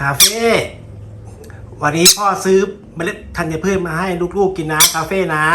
คาเฟ่วันนี้พ่อซื้อเมล็ดธัญพืชมาให้ลูกๆกินนะคาเฟ่นะ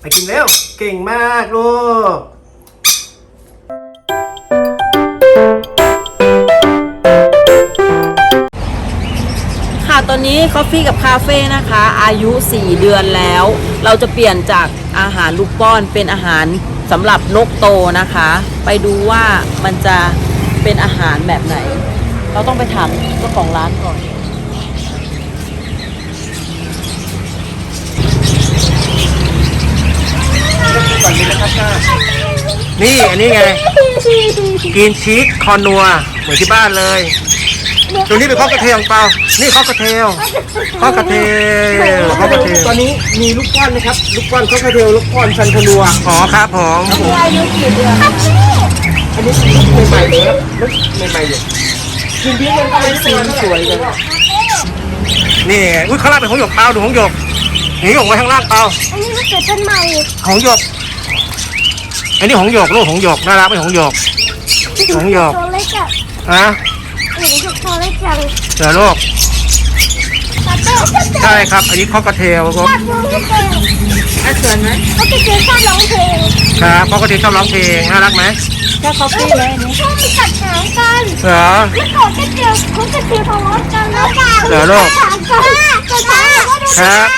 ไปกินเร็ว เก่งมากลูกค่ะตอนนี้ Coffee กับคาเฟ่นะคะ อายุ 4 เดือนแล้ว เราจะเปลี่ยนจากอาหารลูกป้อนเป็นอาหารสำหรับนกโตนะคะ ไปดูว่ามันจะเป็นอาหารแบบไหน เราต้องไปถามเจ้าของร้านก่อนนี่อันนี้ไงกินชีสคอนัวเหมือนที่บ้านเลยตัวนี้เป็นข้อกระเทียมเปล่า นี่ข้อกระเทียมข้อกระเทียมข้อกระเทียมตอนนี้มีลูกก้อนนะครับ ลูกก้อนข้าวกระเทียมลูกก้อนชันทนัวอ๋อครับผมอายุกี่เดือนอันนี้ลูกใหม่ๆเลยครับลูกใหม่ๆอยู่ กินเพี้ยนกันสีสวยเลยนี่ไงอุ้ยข้างล่างเป็นหงส์หยกเปล่าดูหงส์หยกหงส์หยกไว้ข้างล่างเปล่าอันนี้มันเกิดต้นใหม่หงส์หยกอันนี้หงส์หยกลูกหงส์หยกน่ารักไหมหงส์หยกหงส์หยกตัวเล็กอะอะหนูถูกตัวเล็กจังเสือลูกตาโต้ ใช่ครับ อันนี้ข้อกระเทียมครับชอบร้องเพลงอะเชิญไหมเขาจะเจอชอบร้องเพลงครับข้อกระเทียมชอบร้องเพลงน่ารักไหมแค่ Coffee เลยอันนี้ชอบมีกัดหางกันเหรอเมื่อก่อนก็เจอเขาจะเจอทะเลาะกันแล้วกันเหรอลูกกัดหางกันกัดหางครับ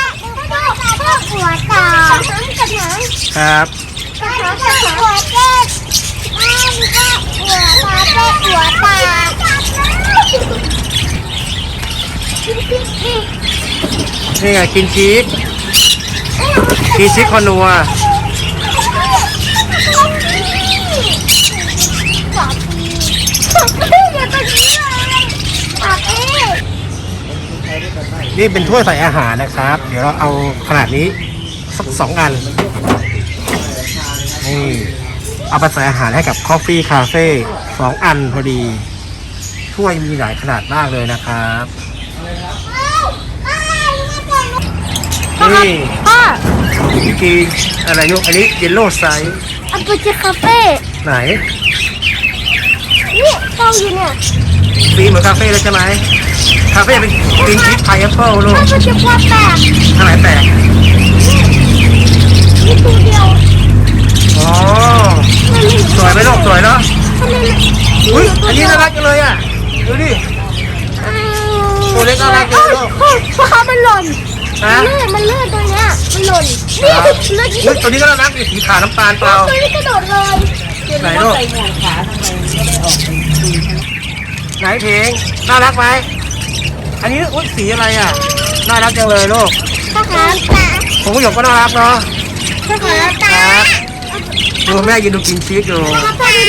ชอบชอบหัวตากัดหางกัดหางครับกัดหางกัดหางหัวเจ๊อ้าวมีก็หัวตาเจ๊หัวตา นี่ไงกินชีสกินชีสคอนัวปากอีปากอีอย่าไปกินเลยปากอีนี่เป็นถ้วยใส่อาหารนะครับ เดี๋ยวเราเอาขนาดนี้สักสองอัน นี่ เอาไปใส่อาหารให้กับ Coffee Cafe สองอันพอดี ถ้วยมีหลายขนาดมากเลยนะครับ นี่พ่อวิธีอะไรลูกอันนี้เยลโล่ไซส์อัปเปอร์คาเฟ่ไหน นี่กล้องอยู่เนี่ยสีเหมือนคาเฟ่เลยใช่ไหมคาเฟ่เป็นกรีนชีสไพแอปเปิลลูกอัปเปอร์คาแปลกข้างไหนแตกนี่ตัวเดียวอ๋อสวยไหมลูกสวยเนาะอุ้ยอันนี้น่ารักจังเลยอะดูดิ เล็กน่ารักเลยลูกพราะเขามันหล่นฮะลื่นมันเลื่นตัวเนี้ยมันหล่นนี่ลื่นอุ๊ยตัวนี้ก็น่ารักสีขาวน้ำตาลเปล่าตัวนี้กระโดดเลยไหนลูกใส่ห่วงขาทำไมไม่ได้ออกไปดูไหนเพลงน่ารักไหมอันนี้อุ้ยสีอะไรอะน่ารักจังเลยลูกข้าวขาตาผมก็หยกก็น่ารักเนาะข้าวขาตาดูแม่ยืนดูกินชีสอยู่ดู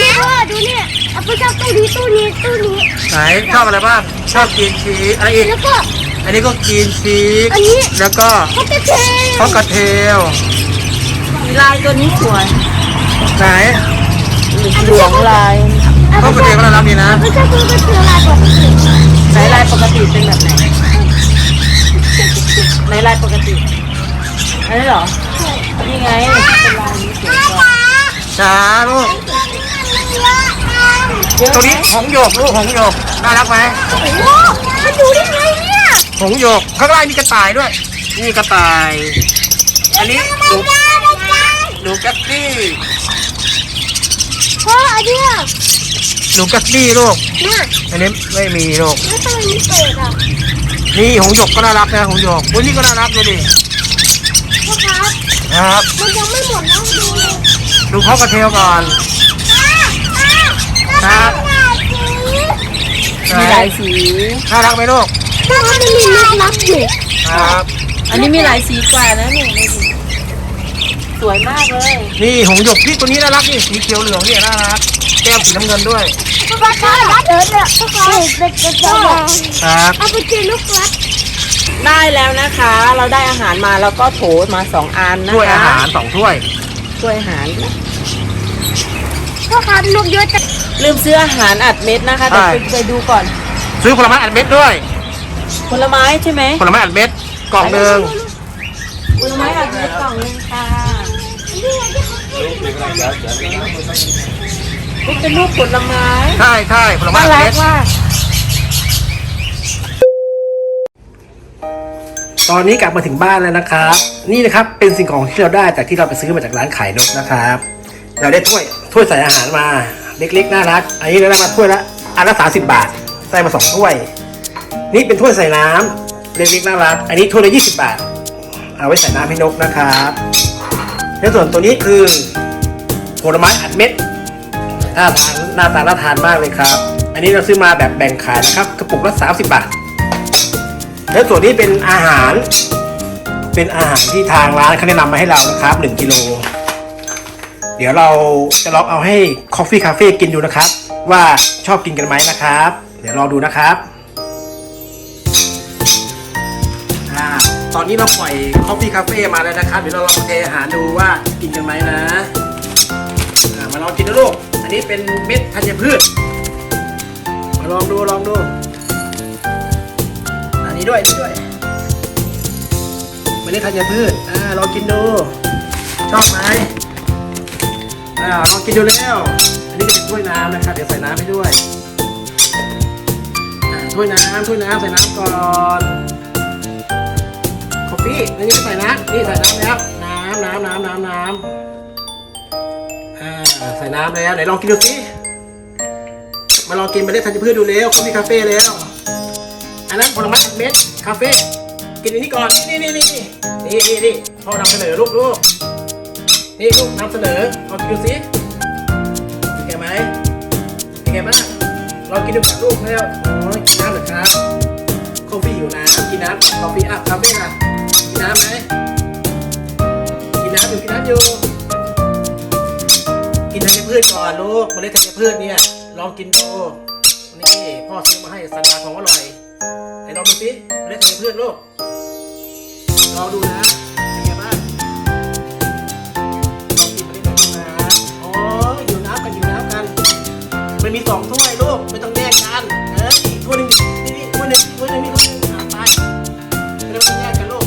นี่พ่อดูนี่เอาไปชอบตู้นี้ตู้นี้ตู้นี้ไหนชอบอะไรบ้าง ชอบกินชีสอะไรอีกแล้วก็ อันนี้ก็กินชีสอันนี้ แล้วก็ข้าวกระเทียมข้าวกระเทียมลายตัวนี้สวยไหนหลวงลายข้าวกระเทียมก็น่ารักดีนะไม่ใช่ข้าวกระเทียมลายปกติไหนลายปกติเป็นแบบไหนไหนลายปกติอันนี้เหรอนี่ไงเป็นลายนี้สวยกว่าจ้าลูก ตัวนี้หงส์หยกลูกหงส์หยกน่ารักไหมโอ้โหมันอยู่ได้ไงเนี่ยหงส์หยกข้างล่างมีกระต่ายด้วยนี่กระต่าย อันนี้หนูหนูกัตตี้พ่ออันเนี้ยหนูกัตตี้ลูกเนี่ยอันนี้ไม่มีลูกแล้วทำไมมีเป็ดอะนี่หงส์หยกก็น่ารักนะหงส์หยกอุ้ยนี่ก็น่ารักดูดิพ่อครับนะครับมันยังไม่หมดนะดูเลยดูข้าวกระเทียมก่อน ครับมีหลายสีน่ารักไหมลูกถ้ามันมีลึกลับอยู่ครับ อันนี้มีหลายสีกว่านะนี่ดูดิสวยมากเลย นี่หงส์หยกพี่ตัวนี้น่ารักนี่สีเขียวเหลืองเนี่ยน่ารัก แก้มสีน้ำเงินด้วยพ่อครับเดินเนี่ยพ่อครับเป็ดกระจอกครับเอาไปกินลูกลับได้แล้วนะคะ เราได้อาหารมาแล้วก็โถมาสองอันนะคะถ้วยอาหารสองถ้วยถ้วยอาหารพ่อครับนกเยอะจัง ลืมซื้ออาหารอัดเม็ดนะคะเดี๋ยวใช่ไปไปดูก่อน ซื้อผลไม้อัดเม็ดด้วย ผลไม้ใช่ไหมผลไม้อัดเม็ดกล่องหนึ่งผลไม้อัดเม็ดกล่องนึงค่ะนี่เป็นลูกผลไม้ใช่ใช่ผลไม้น่าอัดรัเม็กดมากตอนนี้กลับมาถึงบ้านแล้วนะครับ นี่นะครับเป็นสิ่งของที่เราได้จากที่เราไปซื้อมาจากร้านขายนกนะครับ เราได้ถ้วยถ้วยใส่อาหารมา เล็กๆน่ารัก อันนี้เราได้มาถ้วยละอันละสาสิบบาทใส่มาสองถ้วย นี่เป็นถ้วยใส่น้ำเล็กๆน่ารัก อันนี้ถ้วยละยี่สิบบาท เอาไว้ใส่น้ำให้นกนะครับแล้วส่วนตัวนี้คือผลไม้อัดเม็ดหน้าทานหน้าตาน่าทานมากเลยครับ อันนี้เราซื้อมาแบบแบ่งขายนะครับกระปุกละ30บาท แล้วส่วนนี้เป็นอาหาร เป็นอาหารที่ทางร้านเขาแนะนำมาให้เรานะครับ1กิโล ดี๋ยวเราจะลองเอาให้ Coffee Cafe กินดูนะครับ ว่าชอบกินกันไหมนะครับ เดี๋ยวรอดูนะครับอ่าตอนนี้เราปล่อย Coffee Cafe มาแล้วนะครับ เดี๋ยวเราลองเทอาหารดูว่ากินกันไหมนะอ่ามาลองกินนะลูก อันนี้เป็นเม็ดธัญพืช มาลองดูลองดู อันนี้ด้วยนนี้ด้วยเมล็ดธัญพืชอ่าลองกินดู ชอบไหม อ่าลองกินดูแล้ว อันนี้จะเป็นถ้วยน้ำนะครับ เดี๋ยวใส่น้ำให้ด้วยอ่าถ้วยน้ำถ้วยน้ำใส่น้ำก่อนคอฟฟี่อันนี้ใส่น้ำนี่ใส่น้ำแล้ว น้ำน้ำน้ำน้ำน้ำอ่าใส่น้ำแล้วไหนลองกินดูสิมาลองกินเมล็ดธัญพืชดูแล้วเขามีคาเฟ่แล้ว อันนั้นผลไม้อัดเม็ดคาเฟ่กินอันนี้ก่อน นี่นี่นี่นี่นี่นี่นี่พ่อนำเสนอลูกลูก นี่ลูกนำเสนอลองกินดูสิเป็นไงไหมเป็นไงบ้างลองกินดูกับลูกแล้วอ้ยกินน้ำเหรอครับคอฟฟี่อยู่น้ำกินน้ำคอฟฟี่อะคาเฟ่ล่ะกินน้ำไหมกินน้ำอยู่กินน้ำอยู่กินธัญพืชก่อนลูกเมล็ดธัญพืชเนี่ยลองกินดูนี่พ่อซื้อมาให้สันดาของอร่อยไหนลองดูสิเมล็ดธัญพืชลูกลองดูนะ มันมีสองถ้วยลูกไม่ต้องแยกกันเอ้ยถ้วยหนึงนี่นี่ถ้วยหนึงถ้วยหนึงนี่ถ้วยหนึงอะไปไม่ต้องแยกกันลูก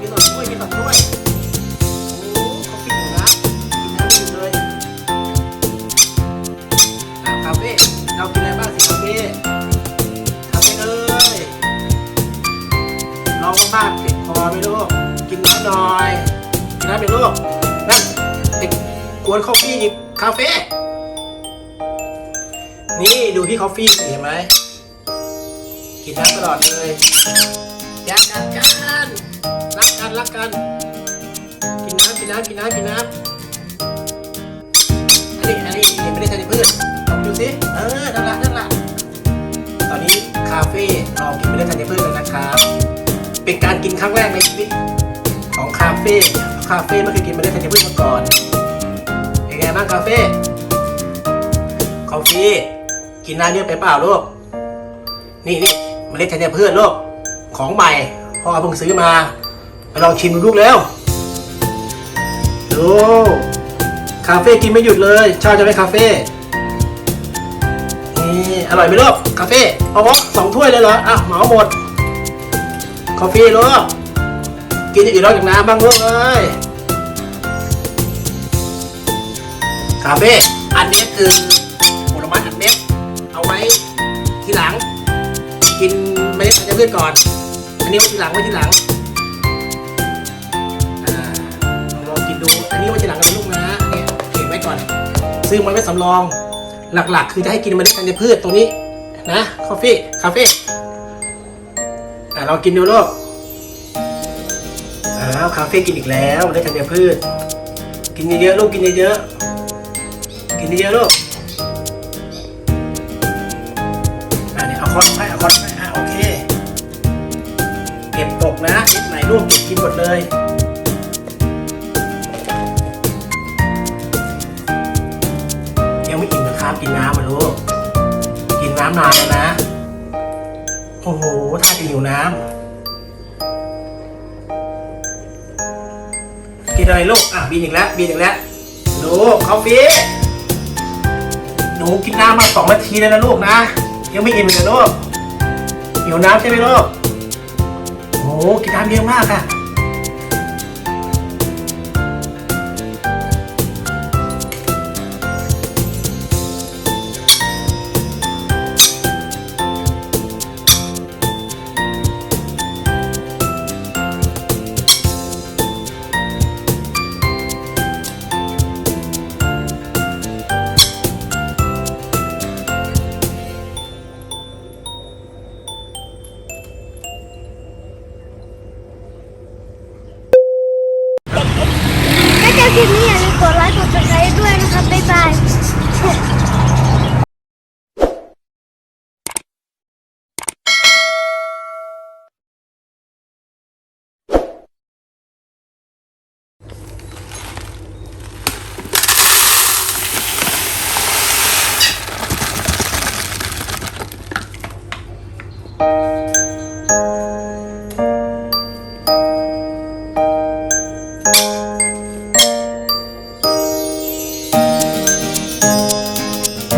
มีสองถ้วยมีสองถ้วยโอ้เขากินอยู่นะกินน้ำไม่หยุดเลยอะคาเฟ่เรากินอะไรบ้างสิคาเฟ่คาเฟ่เอ้ยลองบ้างๆติดคอไหมลูกกินน้ำหน่อยกินน้ำไปลูกนั่นเด็กกวนคอฟฟี่อีกคาเฟ่ นี่ดูพี่คอฟฟี่สิเห็นไหมกินน้ำตลอดเลยยากกันกันรักกันรักกัน กินน้ำกินน้ำกินน้ำกินน้ำอันนี้อันนี้เห็นไม่ได้ใส่พืชลองดูสิเออนั่นละนั่นละตอนนี้คาเฟ่ลองกินไม่ได้ธัญพืชแล้วนะครับเป็นการกินครั้งแรกในชีวิตของคาเฟ่คาเฟ่ไม่เคยกินเมล็ดธัญพืชมาก่อนเป็นไงบ้างคาเฟ่คอฟฟี่ กินน้ำเยอะไปเปล่าลูก นี่นี่เมล็ดธัญพืชลูก ของใหม่พ่อเพิ่งซื้อมาไปลองชิมดูลูกแล้วดูคาเฟ่กินไม่หยุดเลย ชอบจะไหมคาเฟ่ นี่อร่อยไหมลูกคาเฟ่โอ้โหสองถ้วยเลยเหรอ อะเหมาหมดคอฟฟี่ลูก กินอย่างอื่นนอกจากน้ำบ้างลูกเอ้ยคาเฟ่อันนี้คือ เมล็ดธัญพืชก่อน อันนี้ไว้ทีหลังไว้ทีหลังอ่าลองกินดู อันนี้ไว้ทีหลังเลยลูกนะเนี่ยเก็บไว้ก่อน ซื้อมาไว้สำรอง หลักๆ คือจะให้กินเมล็ดธัญพืชตรงนี้นะคอฟฟี่คาเฟ่อ่าลองกินดูลูกอ้าวคาเฟ่กินอีกแล้วได้ธัญพืช กินเยอะๆลูกกินเยอะๆกินเยอะๆลูกอ่าเนี่ยเอาคอนไปเอาคอนไป ตกนะไหนลูกเก็บกินหมดเลยยังไม่อิ่มนะครับกินน้ำมาลูกกินน้ำนานแล้วนะ โอ้โหถ้าจะหิวน้ำกินอะไรลูกอะบีนอีกแล้วบีนอีกแล้วหนูคอฟฟี่หนูกินน้ำมาสองนาทีแล้วนะลูกนะ ยังไม่อิ่มเลยลูกหิวน้ำใช่ไหมลูก โอ้กินน้ำเยอะมากค่ะ